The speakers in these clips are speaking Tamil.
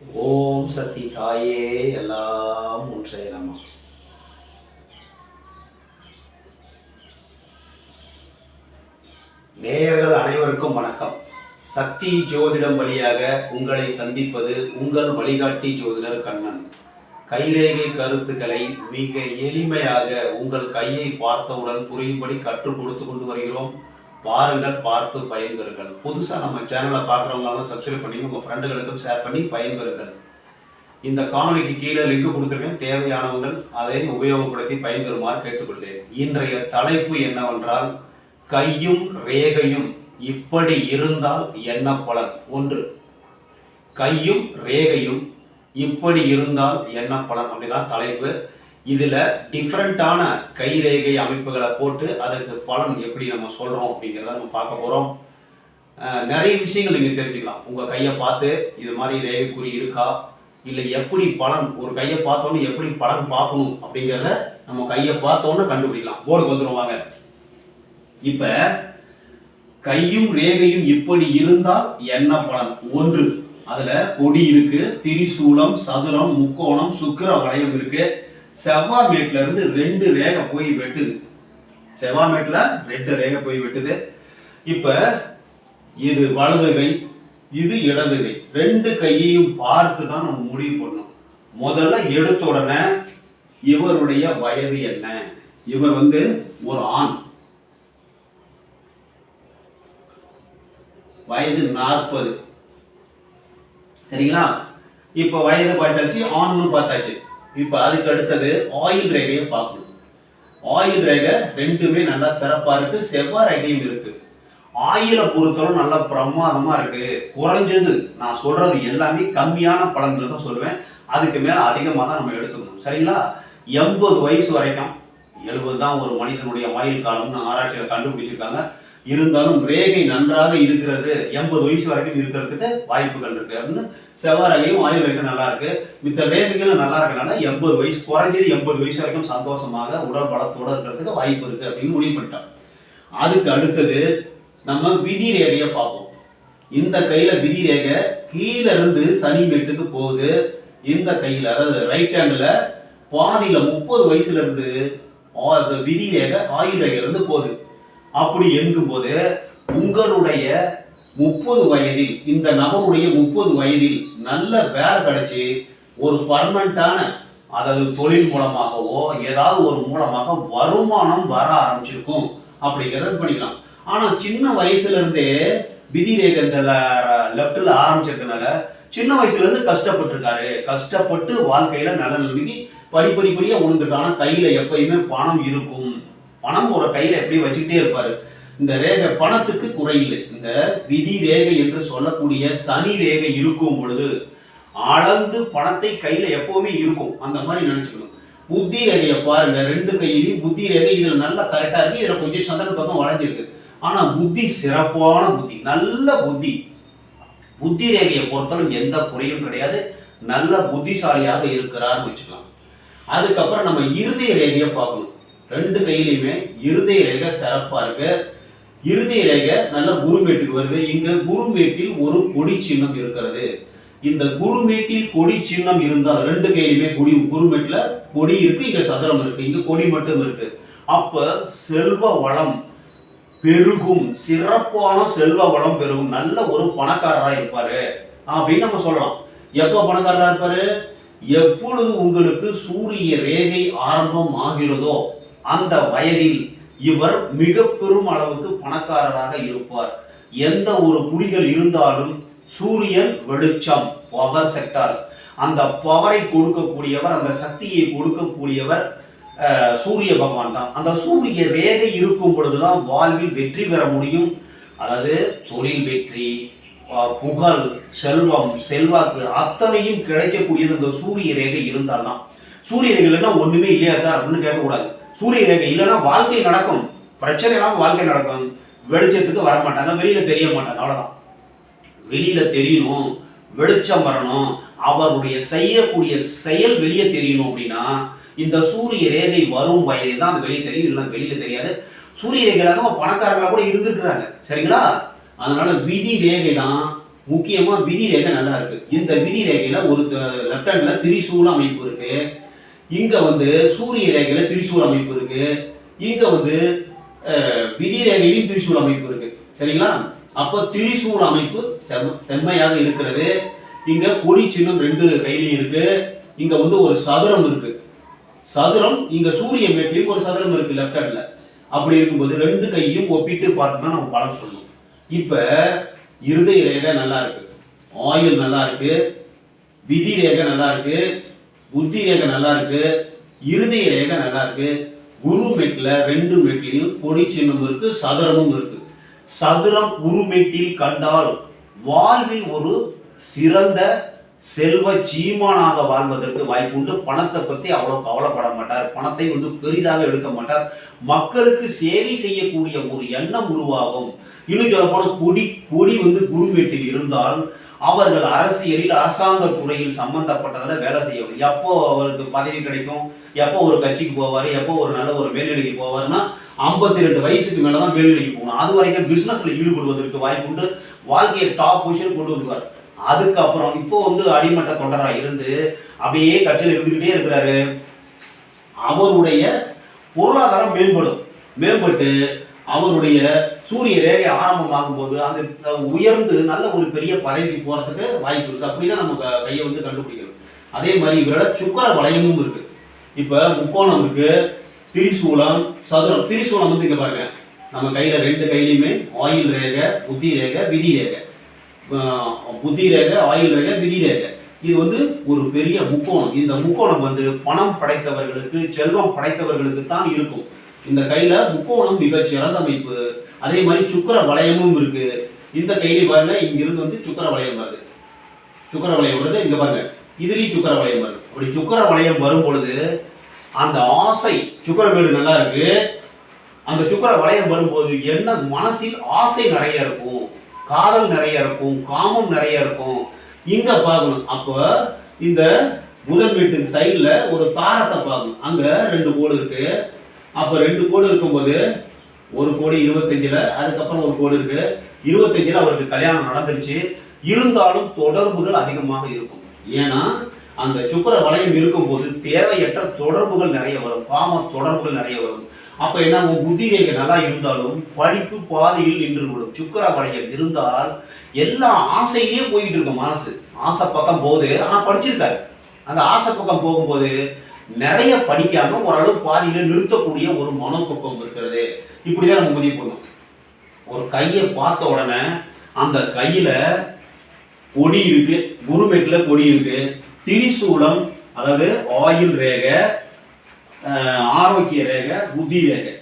ஓம் சக்தி தாயே எல்லாம் ஒன்றே நம்ம நேயர்கள் அனைவருக்கும் வணக்கம். சக்தி ஜோதிடம் வழியாக உங்களை சந்திப்பது உங்கள் வழிகாட்டி ஜோதிடர் கண்ணன். கைரேகை கருத்துக்களை மிக எளிமையாக உங்கள் கையை பார்த்தவுடன் புரியும்படி கற்றுக் கொடுத்து கொண்டு வருகிறோம். பாருங்கள் பார்த்து பயன்பெறுங்கள். புதுசாக நம்ம சேனலை பார்க்குறவங்களாலும் சப்ஸ்கிரைப் பண்ணி உங்கள் ஃப்ரெண்டுகளுக்கும் ஷேர் பண்ணி பயன்பெறுங்கள். இந்த காணொலிக்கு கீழே லிங்க் கொடுத்துருக்கேன். தேவையானவங்கள் அதை உபயோகப்படுத்தி பயன்பெறுமாறு கேட்டுக்கொள்கிறேன். இன்றைய தலைப்பு என்னவென்றால் கையும் ரேகையும் இப்படி இருந்தால் என்ன பலன்? ஒன்று. கையும் ரேகையும் இப்படி இருந்தால் என்ன பலன்? அப்படிதான் தலைப்பு. இதில் டிஃப்ரெண்ட்டான கை ரேகை அமைப்புகளை போட்டு அதுக்கு பலன் எப்படி நம்ம சொல்கிறோம் அப்படிங்கிறத நம்ம பார்க்க போகிறோம் நிறைய விஷயங்கள் நீங்கள் தெரிஞ்சுக்கலாம். உங்கள் கையை பார்த்து இது மாதிரி ரேகை இருக்கா? இல்லை எப்படி பலன் ஒரு கையை பார்த்தோன்னு எப்படி பலன் பார்க்கணும் அப்படிங்கிறத நம்ம கையை பார்த்தோன்னு கண்டுபிடிக்கலாம். போர்டுக்கு வந்துடுவாங்க இப்போ கையும் ரேகையும் இப்படி இருந்தால் என்ன பலன்? ஒன்று. அதில் கொடி இருக்குது திரிசூலம் சதுரம் முக்கோணம் சுக்கிர வளையம் இருக்குது செவ்வாமேட்ல இருந்து ரெண்டு ரேகை போய் வெட்டுது. செவ்வாமேட்ல ரெண்டு ரேகை போய் வெட்டுது. இப்ப இது வலது கை இது இடது கை. ரெண்டு கையையும் பார்த்து தான் நம்ம முடிவு பண்ணணும். முதல்ல எடுத்த உடனே இவருடைய வயது என்ன? இவர் வந்து ஒரு ஆண். வயது நாற்பது. சரிங்களா? இப்போ வயது பார்த்தாச்சு ஆண்னு பார்த்தாச்சு. இப்போ அதுக்கு அடுத்தது ஆயில் ரேகையும் பார்க்கணும். ஆயில் ரேகை ரெண்டுமே நல்லா சிறப்பாக இருக்குது செவ்வாய் ரேகையும் இருக்குது ஆயிலை பொறுத்தவரை நல்லா பிரமாதமாக இருக்குது குறைஞ்சது நான் சொல்கிறது எல்லாமே கம்மியான பலன்கள் தான் சொல்லுவேன். அதுக்கு மேலே அதிகமாக தான் நம்ம எடுத்துக்கணும். சரிங்களா? எண்பது வயசு வரைக்கும் எழுபது தான் ஒரு மனிதனுடைய ஆயுள் காலம்னு ஆராய்ச்சியில் கண்டுபிடிச்சிருக்காங்க. இருந்தாலும் ரேகை நன்றாக இருக்கிறது எண்பது வயசு வரைக்கும் இருக்கிறதுக்கு வாய்ப்புகள் இருக்கு. அப்படின்னு செவ்வாய் ரேகையும் ஆயுள் நல்லா இருக்கு. மித்த ரேகைகளும் நல்லா இருக்கனால எண்பது வயசு குறைஞ்சது எண்பது வயசு வரைக்கும் சந்தோஷமாக உடல் பலத்தோட இருக்கிறதுக்கு வாய்ப்பு இருக்கு அப்படின்னு முடிவு பண்ணிட்டோம். அதுக்கு அடுத்தது நம்ம விதி ரேகையை பார்ப்போம். இந்த கையில விதி ரேகை கீழே இருந்து சனி வீட்டுக்கு போகுது. இந்த கையில அதாவது ரைட் ஹேண்டில் பாதியில முப்பது வயசுல இருந்து விதி ரேகை ஆயுள் ரேகையில இருந்து போகுது. அப்படி என்கும்போது உங்களுடைய முப்பது வயதில் இந்த நபருடைய முப்பது வயதில் நல்ல வேலை கிடைச்சி ஒரு பர்மனண்டான அதாவது தொழில் மூலமாகவோ ஏதாவது ஒரு மூலமாக வருமானம் வர ஆரம்பிச்சிருக்கும். அப்படிங்கிறத பண்ணிக்கலாம். ஆனால் சின்ன வயசுல இருந்தே விதி ரேகை இந்த ஆரம்பிச்சதுனால சின்ன வயசுலேருந்து கஷ்டப்பட்டிருக்காரு. கஷ்டப்பட்டு வாழ்க்கையில் நல்ல நிலைமைக்கு படிப்படிப்படியாக படியா கையில் எப்பயுமே பணம் இருக்கும். பணம் ஒரு கையில் எப்படி வச்சுக்கிட்டே இருப்பார்? இந்த ரேகை பணத்துக்கு குறையில்லை. இந்த விதி ரேகை என்று சொல்லக்கூடிய சனி ரேகை இருக்கும் பொழுது அளந்து பணத்தை கையில் எப்போவுமே இருக்கும். அந்த மாதிரி நினச்சிக்கணும். புத்தி ரேகையை பாருங்க. ரெண்டு கையிலையும் புத்தி ரேகை. இதில் நல்லா கரெக்டாக இருக்குது இதில் கொஞ்சம் சந்திரன் பக்கம் வளைஞ்சிருக்கு. ஆனால் புத்தி சிறப்பான புத்தி. நல்ல புத்தி. புத்தி ரேகையை பொறுத்தவரை எந்த குறையும் கிடையாது. நல்ல புத்திசாலியாக இருக்கிறார்னு வச்சுக்கலாம். அதுக்கப்புறம் நம்ம இறுதி ரேகையை பார்க்கணும். ரெண்டு கையிலையுமே இருதய ரேகை சிறப்பாக இருக்கு. இருதய ரேகை நல்ல குருமேட்டுக்கு வருது. இங்க குருமேட்டில் ஒரு கொடி சின்னம் இருக்கிறது. இந்த குருமேட்டில் கொடி சின்னம் இருந்தால் ரெண்டு கையிலுமே கொடி குருமேட்டில் கொடி இருக்கு இங்க சதுரம் இருக்கு. இங்க கொடி மட்டும் இருக்கு. அப்ப செல்வ வளம் பெருகும். சிறப்பான செல்வ வளம் பெருகும். நல்ல ஒரு பணக்காரரா இருப்பாரு. அப்படின்னு நம்ம சொல்லலாம். எப்போ பணக்காரரா இருப்பாரு? எப்பொழுது உங்களுக்கு சூரிய ரேகை ஆரம்பம் ஆகிறதோ அந்த வயதில் இவர் மிக பெரும் அளவுக்கு பணக்காரராக இருப்பார். எந்த ஒரு குடிகள் இருந்தாலும் சூரியன் வெளிச்சம் பவர் செக்டார்ஸ் அந்த பவரை கொடுக்கக்கூடியவர் அந்த சக்தியை கொடுக்கக்கூடியவர் சூரிய பகவான் தான். அந்த சூரிய ரேகை இருக்கும் பொழுதுதான் வாழ்வில் வெற்றி பெற முடியும். அதாவது தொழில் வெற்றி புகழ் செல்வம் செல்வாக்கு அத்தனையும் கிடைக்கக்கூடியது இந்த சூரிய ரேகை இருந்தால்தான். சூரிய ரேகை இல்லைன்னா ஒன்றுமே இல்லையா சார்? அப்படின்னு கேட்கக்கூடாது. சூரிய ரேகை இல்லைன்னா வாழ்க்கை நடக்கும். பிரச்சனை இல்லாமல் வாழ்க்கை நடக்கும். வெளிச்சத்துக்கு வர மாட்டாங்க வெளியில தெரிய மாட்டாங்க. அவ்வளோதான் வெளியில தெரியணும். வெளிச்சம் வரணும். அவருடைய செய்யக்கூடிய செயல் வெளியே தெரியணும் அப்படின்னா இந்த சூரிய ரேகை வரும் வயதை தான் அது வெளியே தெரியும். இல்லை வெளியில தெரியாது. சூரிய ரேகையில பணக்காரங்களா கூட இருந்திருக்கிறாங்க. சரிங்களா? அதனால விதி ரேகை தான் முக்கியமா விதி ரேகை நல்லா இருக்கு. இந்த விதி ரேகையில ஒரு லெஃப்ட் ஹேண்ட்ல திரிசூல அமைப்பு இருக்கு. இங்கே வந்து சூரிய ரேகையில் திரிசூல் அமைப்பு இருக்கு. இங்கே வந்து விதி ரேகையிலும் திரிசூல் அமைப்பு இருக்கு. சரிங்களா? அப்போ திரிசூல் அமைப்பு செம் செம்மையாக இருக்கிறது. இங்கே கொடி சின்னம் ரெண்டு கையிலையும் இருக்கு. இங்கே வந்து ஒரு சதுரம் இருக்கு. சதுரம் இங்கே சூரிய மேட்லையும் ஒரு சதுரம் இருக்கு லெஃப்ட் ஹேண்டில் அப்படி இருக்கும்போது ரெண்டு கையும் ஒப்பிட்டு பார்த்தோம்னா நம்ம பலன் சொல்லணும். இப்போ இருதய ரேகை நல்லா இருக்கு. ஆயில் நல்லா இருக்கு. விதி ரேகை நல்லா இருக்கு. புத்தி ரேகை நல்லா இருக்கு இருதய ரேகை நல்லா இருக்கு குரு மெட்டில் ரெண்டு மெட்லையும் கொடி சின்னம் இருக்கு சதுரமும் இருக்கு. சதுரம் குரு மெட்டில் கண்டால் வாழ்வில் ஒரு சிறந்த செல்வ சீமானாக வாழ்வதற்கு வாய்ப்புண்டு. பணத்தை பற்றி அவ்வளோ கவலைப்பட மாட்டார். பணத்தை வந்து பெரிதாக எடுக்க மாட்டார். மக்களுக்கு சேவை செய்யக்கூடிய ஒரு எண்ணம் உருவாகும். இன்னும் சொல்ல கொடி கொடி வந்து குருமேட்டில் இருந்தால் அவர்கள் அரசியலில் அரசாங்க துறையில் சம்பந்தப்பட்டதில் வேலை செய்யவில்லை. எப்போ அவருக்கு பதவி கிடைக்கும்? எப்போ ஒரு கட்சிக்கு போவார்? எப்போ ஒரு நல்ல ஒரு மேல்நிலைக்கு போவார்னா ஐம்பத்தி ரெண்டு வயசுக்கு மேலே தான் மேல்நிலைக்கு போகணும். அது வரைக்கும் பிஸ்னஸில் ஈடுபடுவதற்கு வாய்ப்புண்டு வாழ்க்கையை டாப் பொசிஷன் கொண்டு வருவார் அதுக்கப்புறம் இப்போ வந்து அடிமட்ட தொண்டராக இருந்து அப்படியே கட்சியில் இருந்துக்கிட்டே இருக்கிறாரு. அவருடைய பொருளாதாரம் மேம்படும். மேம்பட்டு அவருடைய சூரிய ரேகை ஆரம்பமாகும் போது அந்த உயர்ந்து நல்ல ஒரு பெரிய பதவிக்கு போறதுக்கு வாய்ப்பு இருக்கு. அப்படிதான் நம்ம கையை வந்து கண்டுபிடிக்கணும். அதே மாதிரி இவரோட சுக்கர வளையமும் இருக்கு. இப்ப முக்கோணம் இருக்கு திரிசூலம் சதுரம். திரிசூலம் வந்து இங்க பாருங்க. நம்ம கையில ரெண்டு கையிலையுமே ஆயில் ரேகை புத்தி ரேகை விதி ரேகை. புத்தி ரேகை ஆயில் ரேகை விதி ரேகை. இது வந்து ஒரு பெரிய முக்கோணம். இந்த முக்கோணம் வந்து பணம் படைத்தவர்களுக்கு செல்வம் படைத்தவர்களுக்கு தான் இருக்கும். இந்த கையில முக்கோணம் மிக சிறந்த அமைப்பு அதே மாதிரி சுக்கர வளையமும் இருக்கு. இந்த கையில பாருங்க இங்கிருந்து வந்து சுக்கர வளையம் வருது. சுக்கர வளையம் வருது இங்க பாருங்க. இதுலயும் சுக்கர வளையம் வருது. அப்படி சுக்கர வளையம் வரும் பொழுது அந்த ஆசை சுக்கர வீடு நல்லா இருக்கு. அந்த சுக்கர வளையம் வரும்போது என்ன? மனசில் ஆசை நிறைய இருக்கும். காதல் நிறைய இருக்கும். காமம் நிறைய இருக்கும். இங்க பார்க்கணும். அப்போ இந்த முதல் வீட்டுக்கு சைடில் ஒரு தாரத்தை பார்க்கணும். அங்கே ரெண்டு கோடு இருக்குது அப்போ ரெண்டு கோடு இருக்கும்போது ஒரு கோடி இருபத்தஞ்சில் அதுக்கப்புறம் ஒரு கோடு இருக்கு. இருபத்தஞ்சில் அவருக்கு கல்யாணம் நடந்துருச்சு. இருந்தாலும் தொடர்புகள் அதிகமாக இருக்கும். ஏன்னா அந்த சுக்கர வளையம் இருக்கும்போது தேவையற்ற தொடர்புகள் நிறைய வரும். காம தொடர்புகள் நிறைய வரும். அப்ப என்ன உன் புத்தி ரேகை நல்லா இருந்தாலும் படிப்பு பாதையில் நின்று விடும் சுக்கர வளையம் இருந்தால் எல்லா ஆசையிலேயே போய்கிட்டு இருக்கும் மனசு. ஆசை பக்கம் போகுது ஆனா படிச்சிருக்காரு. அந்த ஆசை பக்கம் போகும்போது நிறைய படிக்காம ஓரளவு பாதியில நிறுத்தக்கூடிய ஒரு மனப்பக்குவம் இருக்கிறது. இப்படிதான் நம்ம முடிவு பண்ணணும் ஒரு கையை பார்த்த உடனே அந்த கையில கொடி இருக்கு குருமேட்ல கொடி இருக்கு. திரிசூலம் அதாவது ஆயில் ரேகை ஆரோக்கிய ரேகை புத்தி ரேகை.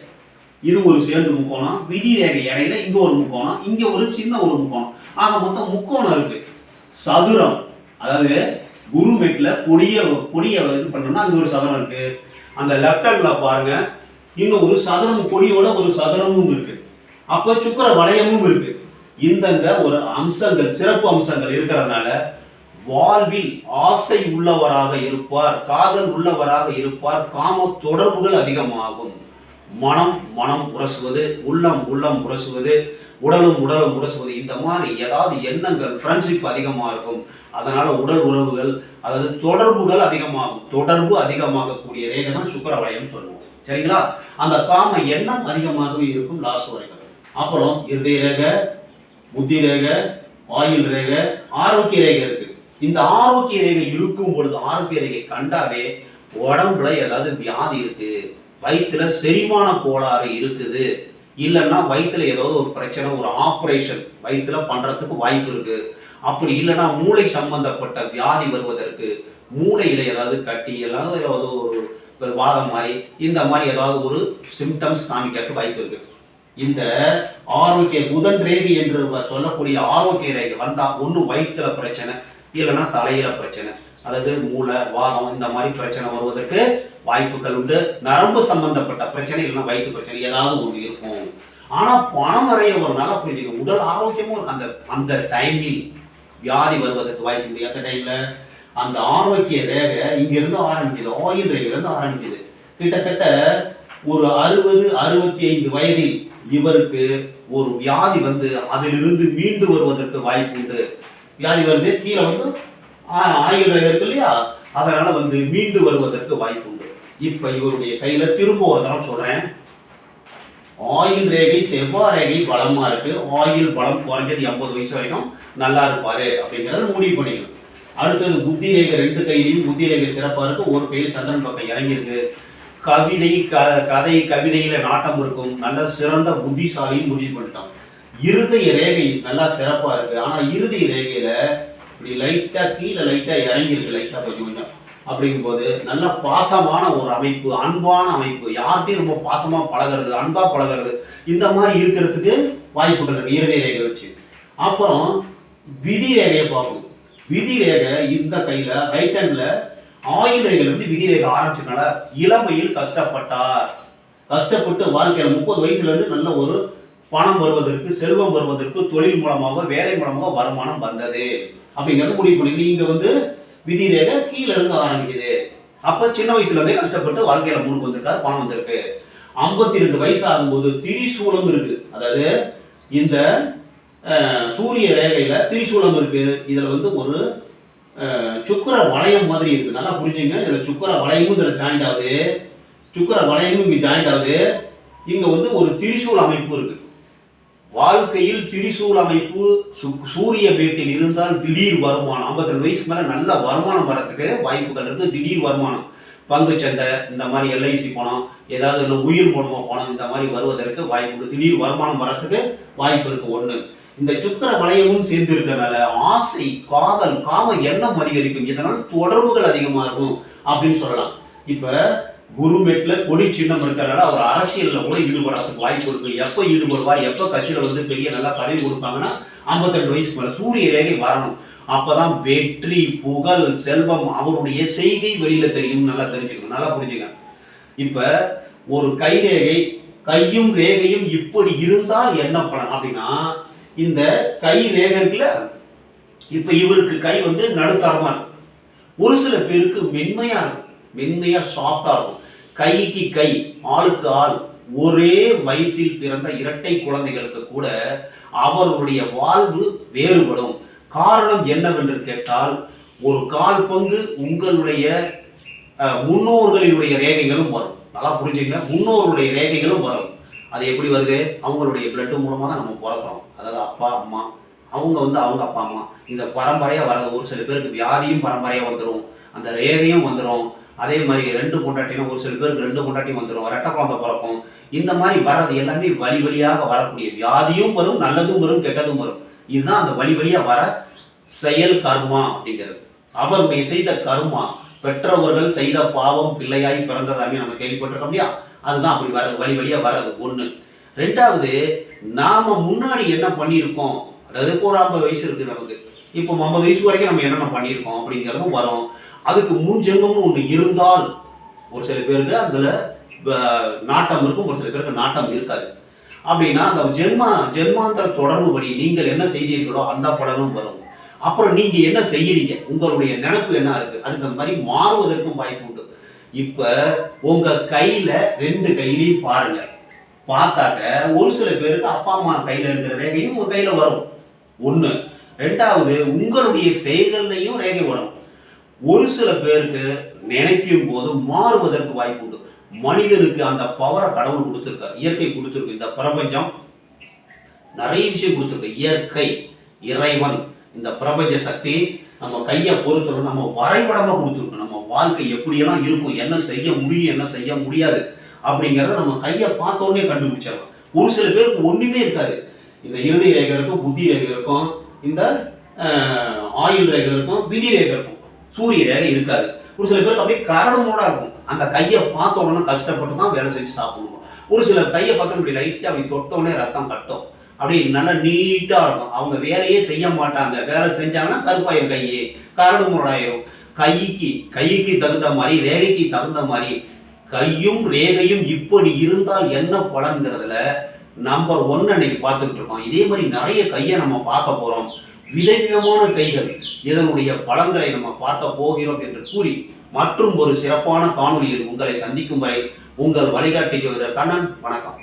இது ஒரு சேர்ந்து முக்கோணம். விதி ரேகை இடையில இங்க ஒரு முக்கோணம் இங்க ஒரு சின்ன ஒரு முக்கோணம். ஆக மொத்தம் முக்கோணம் இருக்கு. சதுரம் அதாவது குருமெட்ல கொடிய பொடியை இது பண்ணோம்னா அங்கே ஒரு சதுரம் இருக்கு. அந்த லெஃப்ட் ஹேண்டில் பாருங்க. இன்னும் ஒரு சதுரம் கொடியோட ஒரு சதுரமும் இருக்கு. அப்போ சுக்கர வளையமும் இருக்கு. இந்தந்த ஒரு அம்சங்கள் சிறப்பு அம்சங்கள் இருக்கிறதுனால வாழ்வில் ஆசை உள்ளவராக இருப்பார் காதல் உள்ளவராக இருப்பார் காம தொடர்புகள் அதிகமாகும். மனம் மனம் உரசுவது உள்ளம் உள்ளம் உரசுவது உடலும் உடலும் உரசுவது இந்த மாதிரி ஏதாவது எண்ணங்கள் ஃப்ரெண்ட்ஷிப் அதிகமாக இருக்கும். அதனால் உடல் உறவுகள் அதாவது தொடர்புகள் அதிகமாகும். தொடர்பு அதிகமாகக்கூடிய ரேகை தான் சுக்கர வளையம் சொல்லுவோம். சரிங்களா? அந்த காம எண்ணம் அதிகமாகவே இருக்கும் லாஸ்ட் வரைக்கும் அப்புறம் இருதய ரேகை புத்தி ரேகை ஆயுள் ரேகை ஆரோக்கிய ரேகை இருக்கு. இந்த ஆரோக்கிய ரேகை இருக்கும் பொழுது ஆரோக்கிய ரேகை கண்டாவே உடம்புல ஏதாவது வியாதி இருக்கு. வயிற்றுல செரிமான கோளாறு இருக்குது. இல்லைன்னா வயிற்றுல ஏதாவது ஒரு பிரச்சனை ஒரு ஆப்ரேஷன் வயிற்றுல பண்றதுக்கு வாய்ப்பு இருக்குது அப்படி இல்லைன்னா மூளை சம்பந்தப்பட்ட வியாதி வருவதற்கு மூளையில ஏதாவது கட்டி ஏதாவது ஏதாவது ஒரு வாதம் மாதிரி இந்த மாதிரி ஏதாவது ஒரு சிம்டம்ஸ் காமிக்கிறதுக்கு வாய்ப்பு இருக்கு. இந்த ஆரோக்கிய புதன் ரேகை என்று சொல்லக்கூடிய ஆரோக்கிய ரேகை வந்தால் ஒன்று வயிற்றுல பிரச்சனை இல்லைன்னா தலையில பிரச்சனை. அதாவது மூளை வாதம் இந்த மாதிரி பிரச்சனை வருவதற்கு வாய்ப்புகள் உண்டு. நரம்பு சம்பந்தப்பட்ட பிரச்சனை இல்லைன்னா வயிற்று பிரச்சனை ஏதாவது ஒன்று இருக்கும். ஆனால் பணம் நிறைய ஒரு நல்ல புரிஞ்சுக்க உடல் ஆரோக்கியமும் அந்த அந்த டைமில் வியாதி வருவதற்கு வாய்ப்பு உண்டு எந்த டைம்ல அந்த ஆரோக்கிய ரேகை இங்கேருந்து ஆரம்பிக்குது. ஆயில் ரேகிலிருந்து ஆரம்பிக்குது. கிட்டத்தட்ட ஒரு அறுபது அறுபத்தி ஐந்து வயதில் இவருக்கு ஒரு வியாதி வந்து அதிலிருந்து மீண்டு வருவதற்கு வாய்ப்பு உண்டு. வியாதி வருது கீழே வந்து ஆயுள் ரேகை இருக்கு இல்லையா? அதனால வந்து மீண்டு வருவதற்கு வாய்ப்பு உண்டு. இப்ப இவருடைய கையில திரும்ப ஒரு தரம் சொல்றேன். ஆயுள் ரேகை செவ்வாய் ரேகை பலமாக இருக்குது ஆயுள் பலம் குறைஞ்சது எண்பது வயசு வரைக்கும் நல்லா இருப்பார் அப்படிங்கிறத முடிவு பண்ணிக்கணும். அடுத்தது புத்தி ரேகை ரெண்டு கையிலையும் புத்தி ரேகை சிறப்பாக இருக்குது ஒரு கையில் சந்திரன் பக்கம் இறங்கியிருக்கு. கவிதை க கதை கவிதையில் நாட்டம் இருக்கும். நல்ல சிறந்த புத்திசாலியும் முடிவு பண்ணிட்டோம். இருதய ரேகை நல்லா சிறப்பாக இருக்குது ஆனால் இறுதி ரேகையில் இப்படி லைட்டாக கீழே லைட்டாக இறங்கியிருக்கு. லைட்டாக கொஞ்சம் கொஞ்சம். அப்படிங்கும்போது நல்ல பாசமான ஒரு அமைப்பு அன்பான அமைப்பு. யார்கிட்டையும் ரொம்ப பாசமாக பழகுறது அன்பாக பழகுறது இந்த மாதிரி இருக்கிறதுக்கு வாய்ப்புகள் இருக்கு இறுதி ரேகை வச்சு. அப்புறம் விதி ரேகையை பார்க்கணும் விதி ரேகை இந்த கையில் ரைட் ஹேண்டில் ஆயுள் விதி ரேகை ஆரம்பிச்சதுனால இளமையில் கஷ்டப்பட்டார். கஷ்டப்பட்டு வாழ்க்கையில் முப்பது வயசுலேருந்து நல்ல ஒரு பணம் வருவதற்கு செல்வம் வருவதற்கு தொழில் மூலமாக வேலை மூலமாக வருமானம் வந்தது. அப்படிங்கிறது முடிவு பண்ணி நீங்கள் வந்து விதிரேகை கீழே இருந்து ஆரம்பிக்குது. அப்போ சின்ன வயசுல இருந்தே கஷ்டப்பட்டு வாழ்க்கையில முன்னுக்கு வந்திருக்காரு பணம் வந்திருக்கு. ஐம்பத்தி ரெண்டு வயசு ஆகும்போது திரிசூலம் இருக்கு. அதாவது இந்த சூரிய ரேகையில திரிசூலம் இருக்கு. இதுல வந்து ஒரு சுக்கர சுக்கிர வளையம் மாதிரி இருக்கு. நல்லா புரிஞ்சுங்க. இதுல சுக்கர வளையமும் இதுல ஜாயிண்ட் ஆகுது. சுக்கர வளையமும் இங்க ஜாயிண்ட் ஆகுது. இங்க வந்து ஒரு திரிசூல் அமைப்பு இருக்கு. வாழ்க்கையில் திரிசூல் அமைப்பு சு- சூரிய பேட்டில் இருந்தால் திடீர் வருமானம். 52 வயசுக்கு மேலே நல்ல வருமானம் வரத்துக்கு வாய்ப்புகள் இருக்குது திடீர் வருமானம். பங்கு சந்தை இந்த மாதிரி எல்ஐசி பணம் ஏதாவது இல்லை உயிர் மூலமா பணம் இந்த மாதிரி வருவதற்கு வாய்ப்பு திடீர் வருமானம் வரத்துக்கு வாய்ப்பு இருக்குது ஒன்று இந்த சுக்கர வளையமும் சேர்ந்து இருக்கிறதுனால ஆசை காதல் காம எண்ணம் அதிகரிக்கும். இதனால் தொடர்புகள் அதிகமாக இருக்கும் அப்படின்னு சொல்லலாம். இப்போ குருமேட்ல கொடி சின்னம் இருக்கிறனால அவர் அரசியலில் கூட ஈடுபடுறதுக்கு வாய்ப்பு இருக்கு. எப்போ ஈடுபடுவார்? எப்போ கட்சியில் வந்து பெரிய நல்லா பதவி கொடுப்பாங்கன்னா 52 வயசுக்கு மேலே சூரிய ரேகை வரணும். அப்போதான் வெற்றி புகழ் செல்வம் அவருடைய செய்கை வெளியில் தெரியும். நல்லா தெரிஞ்சுக்கணும். நல்லா புரிஞ்சுங்க. இப்போ ஒரு கை ரேகை கையும் ரேகையும் இப்படி இருந்தால் என்ன பலன்? அப்படின்னா இந்த கை ரேகை இருக்குல்ல இவருக்கு கை வந்து நடுத்தரமா இருக்கும் ஒரு சில பேருக்கு மென்மையாக இருக்கும் மென்மையாக சாஃப்டாக இருக்கும். கைக்கு கை ஆளுக்கு ஆள் ஒரே வயிற்றில் பிறந்த இரட்டை குழந்தைகளுக்கு கூட அவர்களுடைய வாழ்வு வேறுபடும். காரணம் என்னவென்று கேட்டால் ஒரு கால் பங்கு உங்களுடைய முன்னோர்களினுடைய ரேகைகளும் வரும். நல்லா புரிஞ்சுங்க முன்னோர்களுடைய ரேகைகளும் வரும். அது எப்படி வருது? அவங்களுடைய பிளட்டு மூலமாக தான் நம்ம பிறக்கிறோம். அதாவது அப்பா அம்மா அவங்க வந்து அவங்க அப்பா அம்மா. இந்த பரம்பரையாக வர்றது ஒரு சில பேருக்கு வியாதியும் பரம்பரையாக வந்துடும் அந்த ரேகையும் வந்துடும் அதே மாதிரி ரெண்டு பொண்டாட்டினா ஒரு சில பேருக்கு ரெண்டு பொண்டாட்டியும் வந்துடும் ரெட்ட குழந்தை பிறக்கும். இந்த மாதிரி வர்றது எல்லாமே வழி வழியாக வரக்கூடிய வியாதியும் வரும் நல்லதும் வரும் கெட்டதும் வரும். இதுதான் அந்த வழி வழியாக வர செயல் கர்மா அப்படிங்கிறது. அவருடைய செய்த கர்மா பெற்றவர்கள் செய்த பாவம் பிள்ளையாய் பிறந்ததாமே நம்ம கேள்விப்பட்டிருக்கோம் இல்லையா? அதுதான் அப்படி வர்றது வழி வழியாக வர்றது ஒன்று ரெண்டாவது நாம் முன்னாடி என்ன பண்ணியிருக்கோம்? அதாவது ஒரு ஐம்பது வயசு இருக்குது நமக்கு. இப்போ ஐம்பது வயசு வரைக்கும் நம்ம என்னென்ன பண்ணியிருக்கோம் அப்படிங்கிறதும் வரும். அதுக்கு முன் ஜென்மம்னு ஒன்று இருந்தால் ஒரு சில பேருக்கு அதில் நாட்டம் இருக்கும் ஒரு சில பேருக்கு நாட்டம் இருக்காது. அப்படின்னா அந்த ஜென்மா ஜென்மாந்தர தொடர்பு படி நீங்கள் என்ன செய்தீர்களோ அந்த பலனும் வரும். அப்புறம் நீங்க என்ன செய்யறீங்க? உங்களுடைய நினப்பு என்ன இருக்கு? அதுக்கு அந்த மாதிரி மாறுவதற்கும் வாய்ப்பு உண்டு. இப்ப உங்க கையில ரெண்டு கையிலையும் பாருங்க. பார்த்தாக்க ஒரு சில பேருக்கு அப்பா அம்மா கையில இருக்கிற ரேகையும் உங்க கையில வரும். ஒண்ணு. ரெண்டாவது உங்களுடைய செயல்கள்லையும் ரேகை வரும். ஒரு சில பேருக்கு நினைக்கும் போது மாறுவதற்கு வாய்ப்பு உண்டு. மனிதனுக்கு அந்த பவரை கடவுள் கொடுத்துருக்காரு. இயற்கை கொடுத்துருக்கு. இந்த பிரபஞ்சம் நிறைய விஷயம் கொடுத்துருக்கு. இயற்கை இறைவன் இந்த பிரபஞ்ச சக்தி நம்ம கையை பொறுத்தவரை நம்ம வரைபடமாக கொடுத்துருக்கோம் நம்ம வாழ்க்கை எப்படியெல்லாம் இருக்கும் என்ன செய்ய முடியும் என்ன செய்ய முடியாது அப்படிங்கிறத நம்ம கையை பார்த்த கண்டுபிடிச்சிடலாம். ஒரு சில பேருக்கு ஒன்றுமே இருக்காது. இந்த இறுதி ரேகை இருக்கும் புத்தி ரேகை இருக்கும் இந்த ஆயுள் ரேகை இருக்கும் விதி ரேகை இருக்கும். சூரிய ரேகை இருக்காது. ஒரு சில பேருக்கு அப்படியே கரடமோட இருக்கும். அந்த கையை பார்த்த உடனே கஷ்டப்பட்டு தான் வேலை செஞ்சு சாப்பிடணும். ஒரு சில கையை பார்த்தா இப்படி லைட்டாக அப்படி தொட்டோடனே ரத்தம் கட்டும். அப்படி நல்லா நீட்டாக இருக்கும். அவங்க வேலையே செய்ய மாட்டாங்க. வேலை செஞ்சாங்கன்னா கருப்பாயிரும் கையே. கரடு முரடாயிரும் கைக்கு கைக்கு தகுந்த மாதிரி ரேகைக்கு தகுந்த மாதிரி கையும் ரேகையும் இப்படி இருந்தால் என்ன பலன்கிறதுல நம்பர் ஒன் அன்னைக்கு பார்த்துக்கிட்டு இருக்கோம். இதே மாதிரி நிறைய கையை நம்ம பார்க்க போகிறோம் விதவிதமான கைகள் இதனுடைய பலன்களை நம்ம பார்க்க போகிறோம் என்று கூறி மற்றும் ஒரு சிறப்பான காணொளியில் உங்களை சந்திக்கும் வரை உங்கள் வழிகாட்டி ஜோதிடர் கண்ணன் வணக்கம்.